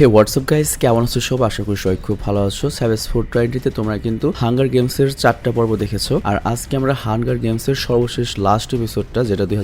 হে WhatsApp guys কেমন আছো সব? আশা করি সবাই খুব ভালো আছো। সেভেস ফোর টোয়েন্টিতে তোমরা কিন্তু হাঙ্গার গেমস এর চারটা পর্ব দেখেছ। আর আজকে আমরা হাঙ্গার গেমস এর সর্বশেষ লাস্ট এপিসোডটা যেটা দুই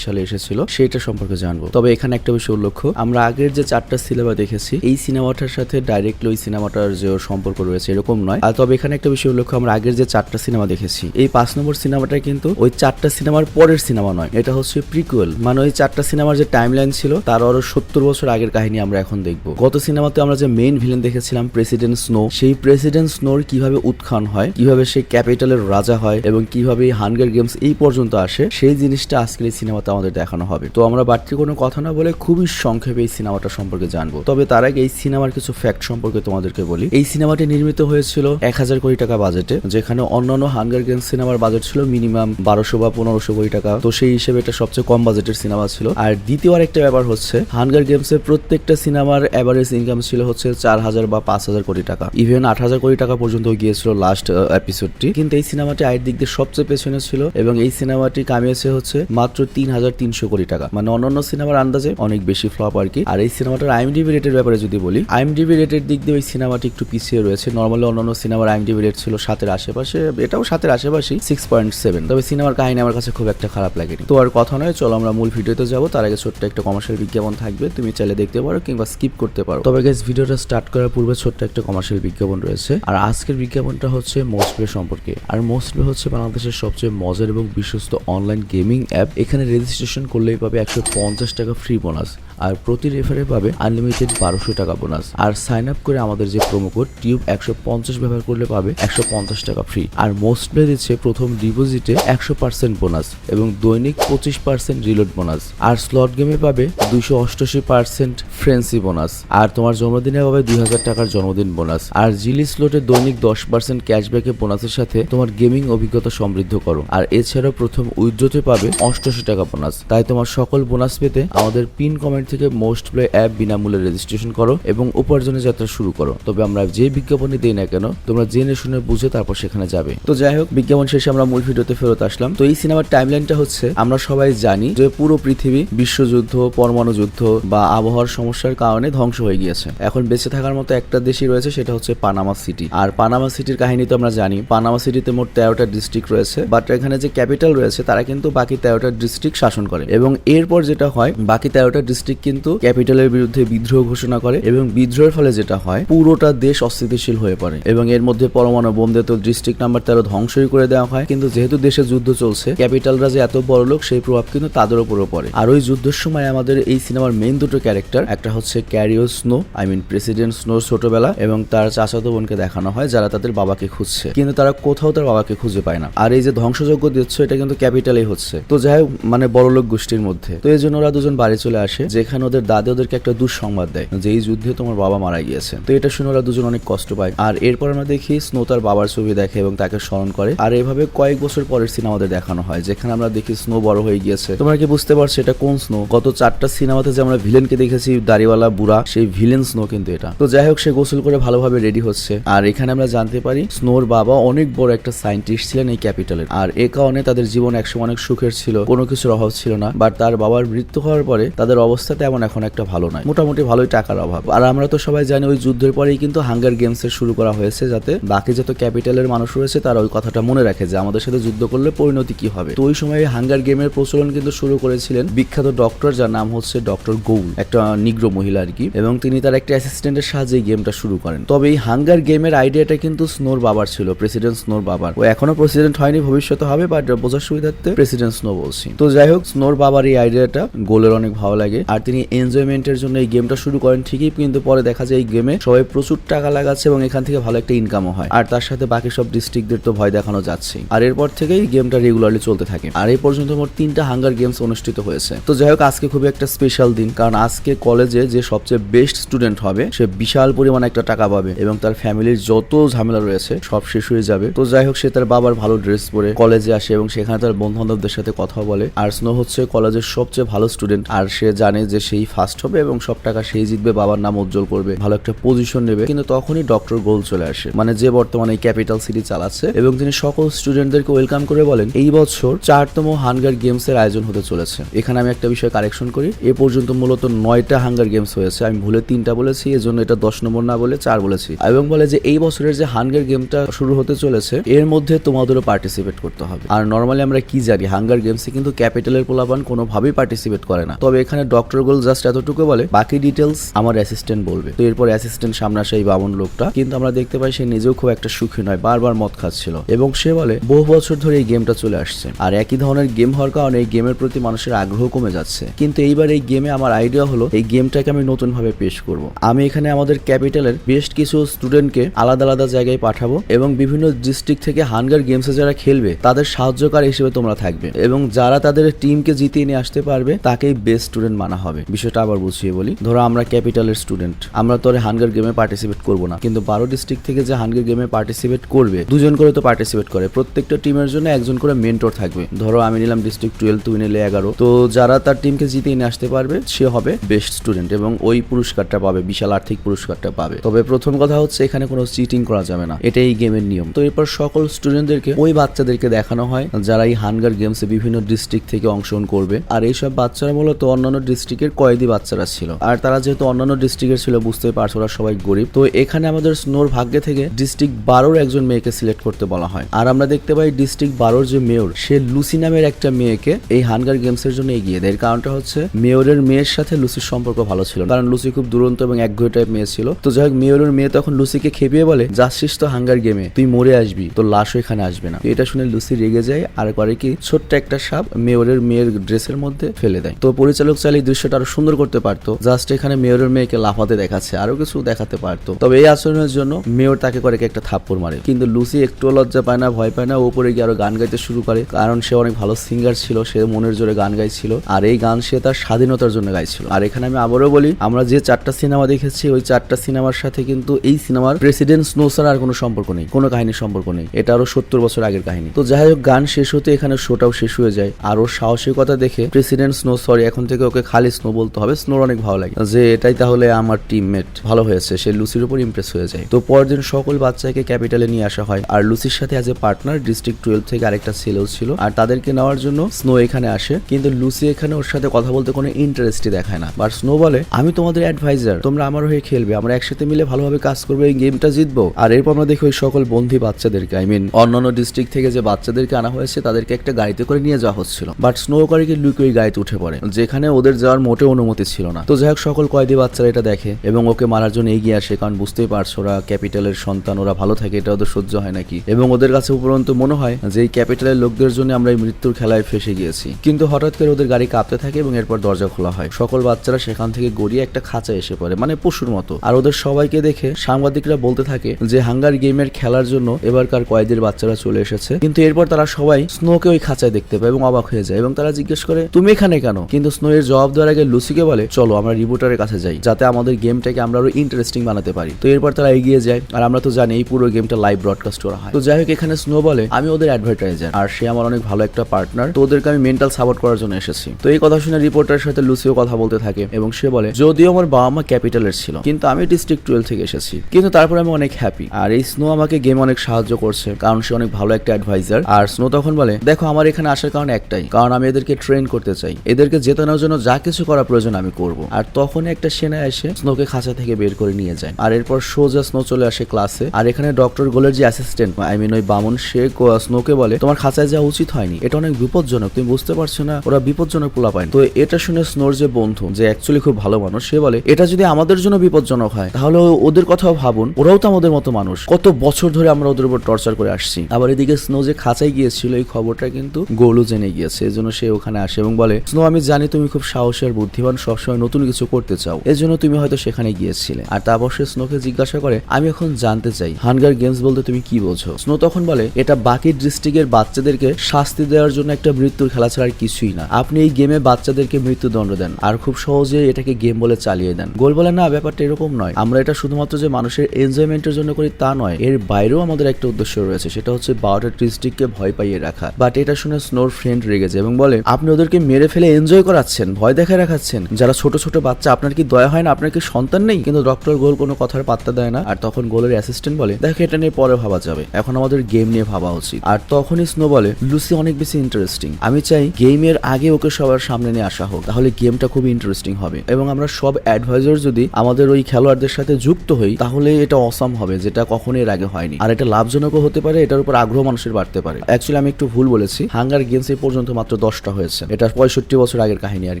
সালে এসেছিল, সেটা সম্পর্কে জানব। তবে এখানে একটা বিষয় উল্লেখ্য, আমরা আগের যে চারটা সিনেমা দেখেছি, এই সিনেমাটার সাথে ডাইরেক্টলি ওই সিনেমাটার যে সম্পর্ক রয়েছে, এরকম নয়। আর তবে এখানে একটা বিষয় উল্লেখ্য, আমরা আগের যে চারটা সিনেমা দেখেছি, এই পাঁচ নম্বর সিনেমাটা কিন্তু ওই চারটা সিনেমার পরের সিনেমা নয়, এটা হচ্ছে প্রিকুয়েল মানে ওই চারটা সিনেমার যে টাইম লাইন ছিল, তার আরও সত্তর বছর আগের কাহিনী আমরা এখন দেখব। গত সিনেমাতে আমরা যে মেইন ভিলেন দেখেছিলাম প্রেসিডেন্ট স্নো সেই প্রেসিডেন্ট স্নোর কীভাবে উত্থান হয়, কীভাবে সে ক্যাপিটালের রাজা হয় এবং কীভাবে হানগার গেমস এই পর্যন্ত আসে, সেই জিনিসটা আজকের এই সিনেমাতে আমাদের দেখানো হবে। তো আমরা বাড়তি কোনো কথা না বলে খুবই সংক্ষেপে এই সিনেমাটা সম্পর্কে জানব। তবে তার আগে এই সিনেমার কিছু ফ্যাক্ট সম্পর্কে তোমাদেরকে বলি। এই সিনেমাটি নির্মিত হয়েছিল এক হাজার কোটি টাকা বাজেটে যেখানে অন্যান্য হানগার গেমস সিনেমার বাজেট ছিল মিনিমাম বারোশো বা পনেরোশো কোটি টাকা। তো সেই হিসেবে এটা সবচেয়ে কম বাজেটের সিনেমা ছিল। আর দ্বিতীয় আরেকটা ব্যাপার হচ্ছে হানগার গেমস এর প্রত্যেকটা সিনেমার অ্যাভারেজ ইনকাম ছিল হচ্ছে চার হাজার বা পাঁচ হাজার কোটি টাকা। ইভেন আট হাজার কোটি টাকা পর্যন্ত গিয়েছিল লাস্ট এপিসোডটি কিন্তু এই সিনেমাটি আয়ের দিক দিয়ে সবচেয়ে পেছনে ছিল এবং এই সিনেমাটি কামিয়েছে হচ্ছে মাত্র তিন হাজার তিনশো কোটি টাকা। মানে অন্যান্য সিনেমার আন্দাজে অনেক বেশি ফ্লপ আর কি। আর এই সিনেমাটার আইএমডিবি রেটের ব্যাপারে যদি বলি আইএমডিবি রেটের দিক দিয়ে ওই সিনেমাটি একটু পিছিয়ে রয়েছে। নর্মালি অন্যান্য সিনেমার আইএমডিবি রেট ছিল সাতের আশেপাশে, এটাও সাতের আশেপাশে সিক্স পয়েন্ট সেভেন তবে সিনেমার কাহিনী আমার কাছে খুব একটা খারাপ লাগেনি। তো আর কথা নয়, চলো আমরা মূল ভিডিওতে যাব। তার আগে ছোট্ট একটা কমার্শিয়াল বিজ্ঞাপন থাকবে। তুমি চাইলে দেখতে পারো কিংবা স্কিপ করতে পারো। তবে গেস ভিডিওটা স্টার্ট করার পূর্বে ছোট্ট একটা কমার্শিয়াল বিজ্ঞাপন রয়েছে। আর আজকের বিজ্ঞাপনটা হচ্ছে মোস্টপ্লে সম্পর্কে। আর মোস্টপ্লে হচ্ছে বাংলাদেশের সবচেয়ে মজার এবং বিশ্বস্ত অনলাইন গেমিং অ্যাপ এখানে রেজিস্ট্রেশন করলেই পাবে একশো পঞ্চাশ টাকা ফ্রি বোনাস আর প্রতি রেফারে পাবে আনলিমিটেড বারোশো টাকা বোনাস আর সাইন আপ করে আমাদের যে প্রোমো কোড টিউব একশো পঞ্চাশ ব্যবহার করলে পাবে একশো পঞ্চাশ টাকা ফ্রি আর মোস্ট প্লে দিচ্ছে প্রথম ডিপোজিটে একশো পার্সেন্ট বোনাস এবং দৈনিক পঁচিশ পার্সেন্ট রিলোড বোনাস আর স্লট গেমে পাবে দুশো অষ্টআশি পার্সেন্ট ফ্রেন্সি বোনাস আর তোমার জন্মদিনে পাবে দুই হাজার টাকার জন্মদিন বোনাস। আর জিলি স্লোটে দৈনিক দশ পার্সেন্ট ক্যাশব্যাকে বোনাসের সাথে তোমার গেমিং অভিজ্ঞতা সমৃদ্ধ করো। আর এছাড়াও প্রথম উইথড্রোতে পাবে অষ্টআশি টাকা বোনাস। তাই তোমার সকল বোনাস পেতে আমাদের পিন কমেন্ট থেকে মোস্ট প্লে অ্যাপ বিনামূল্যে রেজিস্ট্রেশন করো এবং উপার্জনের যাত্রা শুরু করো। তবে আমরা যে বিজ্ঞাপনই দিই না কেন, তোমরা জেনে শুনে বুঝে তারপর সেখানে যাবে। তো যাই হোক, বিজ্ঞাপন শেষে আমরা মূল ভিডিওতে ফেরত আসলাম। তো এই সিনেমার টাইমলাইনটা হচ্ছে, আমরা সবাই জানি যে পুরো পৃথিবী বিশ্বযুদ্ধ, পরমাণু যুদ্ধ বা আবহাওয়ার সমস্যার কারণে ধ্বংস হয়ে গিয়েছে। এখন বেঁচে থাকার মতো একটা দেশই রয়েছে, সেটা হচ্ছে পানামা সিটি আর পানামা সিটির কাহিনী তো আমরা জানি। পানামা সিটিতে মোট তেরোটা ডিস্ট্রিক্ট রয়েছে বাট এখানে যে ক্যাপিটাল রয়েছে, তারা কিন্তু বাকি তেরোটা ডিস্ট্রিক্ট শাসন করে। এবং এরপর যেটা হয়, বাকি তেরোটা ডিস্ট্রিক্ট কিন্তু ক্যাপিটালের বিরুদ্ধে বিদ্রোহ ঘোষণা করে, এবং বিদ্রোহের ফলে যেটা হয়, পুরোটা দেশ অস্থিতিশীল হয়ে পড়ে। এবং এর মধ্যে পরমাণু বোম দিয়ে তো ডিস্ট্রিক্ট নাম্বার তেরো ধ্বংসই করে দেওয়া হয়। কিন্তু যেহেতু দেশে যুদ্ধ চলছে ক্যাপিটালরা যে এত বড় লোক, সেই প্রভাব কিন্তু তাদের উপরও পড়ে। আর ওই যুদ্ধের সময় আমাদের এই সিনেমার মেন দুটো ক্যারেক্টার একটা হচ্ছে ক্যারিও স্নো আই মিন প্রেসিডেন্ট স্নোর ছোটবেলা এবং তার চাচাতো বোনকে দেখানো হয় যারা তাদের বাবাকে খুঁজছে। কিন্তু তারা কোথাও তার বাবাকে খুঁজে পায় না। আর এই যে ধ্বংসযজ্ঞ দিচ্ছে, এটা কিন্তু ক্যাপিটালেই হচ্ছে। তো যাই হোক মানে বড়লোক গোষ্ঠীর মধ্যে। তো এই জন্য ওরা দুজন বাড়ি চলে আসে, যেখানে ওদের দাদি ওদেরকে একটা দুঃসংবাদ দেয় যে এই যুদ্ধে তোমার বাবা মারা গিয়েছে। তো এটা শুনে ওরা দুজন অনেক কষ্ট পায়। আর এরপর আমরা দেখি স্নো তার বাবার ছবি দেখে এবং তাকে স্মরণ করে। আর এভাবে কয়েক বছর পরের সিনেমা আমাদের দেখানো হয়, যেখানে আমরা দেখি স্নো বড় হয়ে গিয়েছে। তোমরা কি বুঝতে পারছ এটা কোন স্নো? গত চারটা সিনেমাতে যে আমরা ভিলেনকে দেখেছি, দাড়িওয়ালা, বুড়া, সেই ভিলেন স্নো কিন্তু এটা। তো যাই হোক, সে গোসল করে ভালোভাবে রেডি হচ্ছে। আর এখানে আমরা জানতে পারি, স্নোর বাবা অনেক বড় একটা সায়েন্টিস্ট ছিলেন এই ক্যাপিটালের। আর এ কারণে তাদের জীবন একসময় অনেক সুখের ছিল, কোনো কিছুর অভাব ছিল না। বাট তার বাবার মৃত্যু হওয়ার পরে তাদের অবস্থা তেমন এখন একটা ভালো নয়। মোটামুটি ভালোই টাকার অভাব। আর আমরা তো সবাই জানি ওই যুদ্ধের পরেই কিন্তু হাঙ্গার গেমস এর শুরু করা হয়েছে, যাতে বাকি যত ক্যাপিটালের মানুষ রয়েছে, তারা ওই কথাটা মনে রাখে যে আমাদের সাথে যুদ্ধ করলে পরিণতি কি হবে। তো ওই সময় হাঙ্গার গেমের প্রচলন কিন্তু শুরু করেছিলেন বিখ্যাত ডক্টর যার নাম হচ্ছে ডক্টর গৌল একটা নিগ্র মহিলা আর কি। এবং তিনি তার একটা অ্যাসিস্ট্যান্টের সাহায্যে গেমটা শুরু করেন। তবে এই হাঙ্গার গেমের আইডিয়াটা কিন্তু স্নোর বাবার ছিল প্রেসিডেন্ট স্নোর বাবার। ও এখনও প্রেসিডেন্ট হয়নি, ভবিষ্যতে হবে বাট বোঝার সুবিধার্থে প্রেসিডেন্ট স্নো বলছি। তো যাই হোক স্নোর বাবার এই আইডিয়াটা গোলের অনেক ভালো লাগে। আর তিনি এনজয়মেন্টের জন্য এই গেমটা শুরু করেন ঠিকই, কিন্তু পরে দেখা যায় এই গেমে সবাই প্রচুর টাকা লাগাচ্ছে এবং এখান থেকে ভালো একটা ইনকামও হয়। আর তার সাথে বাকি সব ডিস্ট্রিক্টদের তো ভয় দেখানো যাচ্ছে। আর এরপর থেকেই গেমটা রেগুলারলি চলতে থাকে। আর এই পর্যন্ত মোট তিনটা হাঙ্গার গেমস অনুষ্ঠিত হয়েছে। তো যাই হোক, আজকে খুবই একটা স্পেশাল দিন, কারণ আজকে কলেজে যে সবচেয়ে বেস্ট স্টুডেন্ট হবে, সে বিশাল পরিমাণ একটা টাকা পাবে এবং তার ফ্যামিলির যত ঝামেলা রয়েছে, সব শেষ হয়ে যাবে। তো যাই হোক, সে তার বাবার ভালো ড্রেস পরে কলেজে আসে এবং সেখানে তার বন্ধু বান্ধবদের সাথে কথা বলে। আর স্নো হচ্ছে কলেজের সবচেয়ে ভালো স্টুডেন্ট আর সে জানে যে সেই ফার্স্ট হবে এবং সব টাকা সেই জিতবে, বাবার নাম উজ্জ্বল করবে, ভালো একটা পজিশন নেবে। কিন্তু তখনই ডক্টর গোল চলে আসে। মানে যে বর্তমানে ক্যাপিটাল সিটি চালাচ্ছে এবং তিনি সকল স্টুডেন্টদেরকে ওয়েলকাম করে বলেন, এই বছর চারতম হাঙ্গার গেমস এর আয়োজন হতে চলেছে। এখানে আমি একটা বিষয় কারেকশন করি। এ পর্যন্ত মূলত নয়টা হাঙ্গার গেমস হয়েছে। আমি ভুলে তিনটা বলেছি, এজন্য এটা দশ নম্বর না বলে চার বলেছি। এবং বলে যে এই বছরের যে হাঙ্গার গেমটা শুরু হতে চলেছে, এর মধ্যে তোমাদেরও পার্টিসিপেট করতে হবে। আর নর্মালি আমরা কি জানি, হাঙ্গার গেমসে কিন্তু ক্যাপিটালের পোলাপান কোনোভাবেই পার্টিসিপেট করে না। তবে এখানে ডক্টর গোল জাস্ট এতটুকু বলে, বাকি ডিটেলস আমার অ্যাসিস্ট্যান্ট বলবে। তো এরপর অ্যাসিস্ট্যান্ট সামনে আসে এই বামন লোকটা। কিন্তু আমরা দেখতে পাই সে নিজেও খুব একটা সুখী নয়, বারবার মদ খাচ্ছিল। এবং সে বলে, বহু বছর ধরে এই গেমটা চলে আসছে। আর একই ধরনের গেম হওয়ার কারণে এই গেমের প্রতি মানুষের আগ্রহ কমে যাচ্ছে। কিন্তু এইবার এই গেমে আমার আইডিয়া হলো, এই গেমটাকে আমি নতুন ভাবে পেশ করব। আমি এখানে আমাদের ক্যাপিটালের বেশ কিছু স্টুডেন্টকে আলাদা আলাদা জায়গায় পাঠাবো এবং বিভিন্ন ডিস্ট্রিক্ট থেকে হাঙ্গার গেমসে যারা খেলবে, তাদের সাহায্যকার হিসেবে তোমরা থাকবে এবং যারা তাদের টিমকে জিতিয়ে নিয়ে আসতে পারবে, তাকেই বেস্ট স্টুডেন্ট মানা হবে। বিষয়টা আবার বুঝিয়ে বলি। ধরো আমরা ক্যাপিটালের স্টুডেন্ট আমরা তো আর হাঙ্গার গেমে পার্টিসিপেট করব না। কিন্তু বারো ডিস্ট্রিক্ট থেকে যে হানগার গেমে পার্টিসিপেট করবে, দুজন করে তো পার্টিসিপেট করে। প্রত্যেকটা টিমের জন্য একজন করে মেন্টর থাকবে। ধরো আমি নিলাম ডিস্ট্রিক্ট টুয়েলভ তুই নিলে এগারো। তো যারা তার টিমকে জিতিয়ে নিয়ে আসতে পারবে, সে হবে বেস্ট স্টুডেন্ট এবং ওই পুরস্কারটা পাবে, বিশাল আর্থিক পুরস্কারটা পাবে। তবে প্রথম কথা হচ্ছে এখানে কোনো চিটিং করা যাবে না। এটা এই গেমের নিয়ম। তো এরপর সকল স্টুডেন্টদেরকে ওই বাচ্চাদেরকে দেখানো হয়, যারা এই হানগার গেমসে বিভিন্ন ডিস্ট্রিক্ট থেকে অংশগ্রহণ করবে। আর এইসব বাচ্চারা মূলত অন্যান্য ডিস্ট্রিক্টের কয়েদি বাচ্চারা ছিল। আর তারা যেহেতু অন্যান্য ডিস্ট্রিক্টের ছিল বুঝতেই পারছ ওরা সবাই গরিব। তো এখানে আমাদের স্নোর ভাগ্যে থেকে ডিস্ট্রিক্ট বারোর একজন মেয়েকে সিলেক্ট করতে বলা হয়। আর আমরা দেখতে পাই ডিস্ট্রিক্ট বারোর যে মেয়র সে লুসি নামের একটা মেয়েকে এই হানগার গেমস এর জন্য এগিয়ে দেয়। এর কারণটা হচ্ছে মেয়রের মেয়ের সাথে লুসির সম্পর্ক ভালো ছিল কারণ লুসি খুব দুরন্ত এবং একঘয়ে টাইপ মেয়ে ছিল। তো যাই হোক মেয়রের মেয়ে তখন লুসিকে খেপিয়ে বলে, যাচ্ছিস তো হাঙ্গার গেমে তুই মরে আসবি, তোর লাশও এখানে আসবে না। এটা শুনে লুসি রেগে যায়, আর করে কি, ছোট্ট একটা সাপ মেয়রের মেয়ের ড্রেসের মধ্যে ফেলে দেয়। তো পরিচালক চাইলে দৃশ্যটা আরও সুন্দর করতে পারতো জাস্ট এখানে মেয়রের মেয়েকে লাফাতে দেখাচ্ছে, আরও কিছু দেখাতে পারতো। তবে এই আচরণের জন্য মেয়র তাকে করে একটা থাপ্পড় মারে। কিন্তু লুসি একটু লজ্জা পায় না, ভয় পায় না ওপরে গিয়ে আরও গান গাইতে শুরু করে, কারণ সে অনেক ভালো সিঙ্গার ছিল, সে মনের জোরে গান গাইছিল, আর এই গান সে তার স্বাধীনতার জন্য গাইছিল। আর এখানে আমি আবারও বলি, আমরা যে চারটা সিনেমা দেখেছি, ওই চারটা সিনেমার সাথে কিন্তু এই সিনেমার প্রেসিডেন্ট স্নো আর কোনো সম্পর্ক নেই, কোনো কাহিনীর সম্পর্ক নেই। এটা আরও সত্তর বছর আগের কাহিনী। তো যাই হোক, গান শেষ হতে এখানে শোটাও শেষ হয়ে যায়। আর ওর সাহসিকতা দেখে প্রেসিডেন্ট স্নো সরি এখন থেকে ওকে খালি স্নো বলতে হবে। স্নোর অনেক ভালো লাগে। যে এটাই তাহলে আমার টিমমেট ভালো হয়েছে, সে লুসির উপর ইমপ্রেস হয়ে যায়। তো পরদিন সকল বাচ্চাকে ক্যাপিটালে নিয়ে আসা হয়। আর লুসির সাথে as a partner district twelve থেকে আরেকটা ছেলেও ছিল। আর তাদেরকে নেওয়ার জন্য স্নো এখানে আসে। কিন্তু লুসি এখানে ওর সাথে কথা বলতে কোনো ইন্টারেস্টই দেখায় না। বাট স্নো বলে, আমি তোমাদের অ্যাডভাইজার তোমরা আমার হয়ে খেলবে। আমরা একসাথে মিলে ভালোভাবে কাজ করব, এই গেমটা জিতবো। আর এরপর আমরা দেখি ওই সকল বন্ধী বাচ্চাদেরকে আই মিন অন্যান্য ডিস্ট্রিক্ট থেকে যে বাচ্চাদেরকে আনা হয়েছে, তাদেরকে একটা গাড়িতে করে নিয়ে যাওয়া হচ্ছিল। বাট স্নো করে কি লুকে ওই গাড়িতে উঠে পড়ে, যেখানে ওদের যাওয়ার মোটেও অনুমতি ছিল না। তো যাই হোক সকল কয়েদি বাচ্চারা এটা দেখে এবং ওকে মারার জন্য এগিয়ে আসে, কারণ বুঝতেই পারছ ওরা ক্যাপিটালের সন্তান, ওরা ভালো থাকে, এটা ওদের সহ্য হয় নাকি? এবং ওদের কাছে উপরন্তু মনে হয় যে এই ক্যাপিটালের লোকদের জন্য আমরা এই মৃত্যুর খেলায় ফেসে গিয়েছি। কিন্তু হঠাৎ করে ওদের গাড়ি কাঁপতে থাকে এবং এরপর দরজা খোলা হয়। সকল বাচ্চারা সেখান থেকে গড়িয়ে একটা খাঁচা এসে পড়ে মানে পশুর মতো। আর ওদের সবাইকে দেখে সাংবাদিকরা বলতে থাকে যে, হাঙ্গার গেমের খেলার জন্য এবারকার কয়েদের বাচ্চারা চলে এসেছে। কিন্তু এরপর তারা সবাই স্নোকে ওই খাঁচায় দেখতে পায় এবং অবাক হয়ে যায় এবং তারা জিজ্ঞেস করে, তুমি এখানে কেন? কিন্তু স্নো এর জবাব দেওয়ার আগে লুসিকে বলে, চলো, আমরা রিপোর্টারের কাছে যাই, যাতে আমাদের গেমটাকে আমরা আরও ইন্টারেস্টিং বানাতে পারি। তো এরপর তারা এগিয়ে যায়, আর আমরা তো জানি এই পুরো গেমটা লাইভ ব্রডকাস্ট করা হয়। তো যাই হোক, এখানে স্নো বলে, আমি ওদের অ্যাডভার্টাইজার আর সে আমার অনেক ভালো একটা পার্টনার তো ওদেরকে আমি মেন্টাল সাপোর্ট করার জন্য এসেছি। তো এই কথা শুনে রিপোর্টারের সাথে লুসিও কথা বলতে থাকে এবং সে বলে, যদিও আমার মা ক্যাপিটালের ছিল। কিন্তু আমি ডিস্ট্রিক্ট টুয়েলভ থেকে এসেছি। কিন্তু তারপর আমি অনেক হ্যাপি আর এই স্নো আমাকে গেম অনেক সাহায্য করছে, কারণ সে অনেক ভালো একটা অ্যাডভাইজার আর স্নো তখন বলে, দেখো, আমার এখানে আসার কারণ একটাই, কারণ আমি এদেরকে ট্রেন করতে চাই। এদেরকে জেতানোর জন্য যা কিছু করা প্রয়োজন আমি করব। আর তখন একটা সেনা এসে স্নোকে খাঁচা থেকে বের করে নিয়ে যায়। আর এরপর সোজা স্নো চলে আসে ক্লাসে আর এখানে ডক্টর গোলের যে অ্যাসিস্ট্যান্ট আই মিন ওই বামন, সে স্নোকে বলে, তোমার খাঁচায় যাওয়া উচিত হয়নি। এটা অনেক বিপজ্জনক, তুমি বুঝতে পারছ না, ওরা বিপজ্জনক পোলা পায় তো এটা শুনে স্নোর যে বন্ধু, যে অ্যাকচুয়ালি খুব ভালো মানুষ, সে বলে এটা যদি আমাদের জন্য বিপজ্জনক হয়, তাহলে ওদের কথাও ভাবুন। ওরাও তো আমাদের মতো মানুষ। কত বছর ধরে আমরা ওদের উপর টর্চার করে আসছি। আবার এদিকে স্নো যে খাঁচায় গিয়েছিল, এই খবরটা কিন্তু গোলু জেনে গিয়েছে, এই সে ওখানে আসে এবং বলে, স্নো, আমি জানি তুমি খুব সাহসী আর বুদ্ধিমান, সবসময় নতুন কিছু করতে চাও। এর জন্য তুমি হয়তো সেখানে গিয়েছিলে। আর তারপর সে স্নোকে জিজ্ঞাসা করে, আমি এখন জানতে চাই হানগার গেমস বলতে তুমি কি বোঝো? স্নো তখন বলে, এটা বাকি ডিস্ট্রিক্টের বাচ্চাদেরকে শাস্তি দেওয়ার জন্য একটা মৃত্যুর খেলা ছাড়া আর কিছুই না। আপনি এই গেমে বাচ্চাদেরকে মৃত্যুদণ্ড দেন। আর খুব সহজে এটাকে গেম বলে চালিয়ে দেন। গোল বলে না, ব্যাপারটা এরকম নয়। আমরা এটা শুধুমাত্র যে মানুষের এনজয়মেন্টের জন্য করি তা নয়, এর বাইরেও আমাদের একটা উদ্দেশ্য রয়েছে, সেটা হচ্ছে বারোটা ডিস্ট্রিক্টকে ভয় পাইয়ে রাখা। বাট এটা শুনে স্নোর ফ্রেন্ড রেগে যায় এবং বলে, আপনি ওদেরকে মেরে ফেলে এনজয় করাচ্ছেন, ভয় দেখায় রাখাচ্ছেন। যারা ছোট ছোট বাচ্চা, আপনার কি দয়া হয় না? আপনার কি সন্তান নেই? কিন্তু ডক্টর গোল কোনো কথার পাত্তা দেয় না। আর তখন গোলের অ্যাসিস্ট্যান্ট বলে, দেখো, এটা নিয়ে পরে ভাবা যাবে। এখন আমাদের গেম নিয়ে ভাবা উচিত। আর তখনই স্নো বলে, লুসি অনেক বেশি ইন্টারেস্টিং আমি চাই গেমের আগে ওকে সবার সামনে নিয়ে আসা হোক। তাহলে গেমটা খুব ইন্টারেস্টিং হবে। এবং আমরা সব অ্যাডভাইজার যদি আমাদের ওই খেলোয়াড়দের সাথে যুক্ত হই, তাহলে এটা অসাম হবে, যেটা কখনো এর আগে হয়নি। আর এটা লাভজনকও হতে পারে, এটার উপর আগ্রহ মানুষের বাড়তে পারে। অ্যাকচুয়ালি আমি একটু ভুল বলেছি। হাঙ্গার গেমস এই পর্যন্ত মাত্র দশটা হয়েছে। এটা পঁয়ষট্টি বছর আগের কাহিনী আর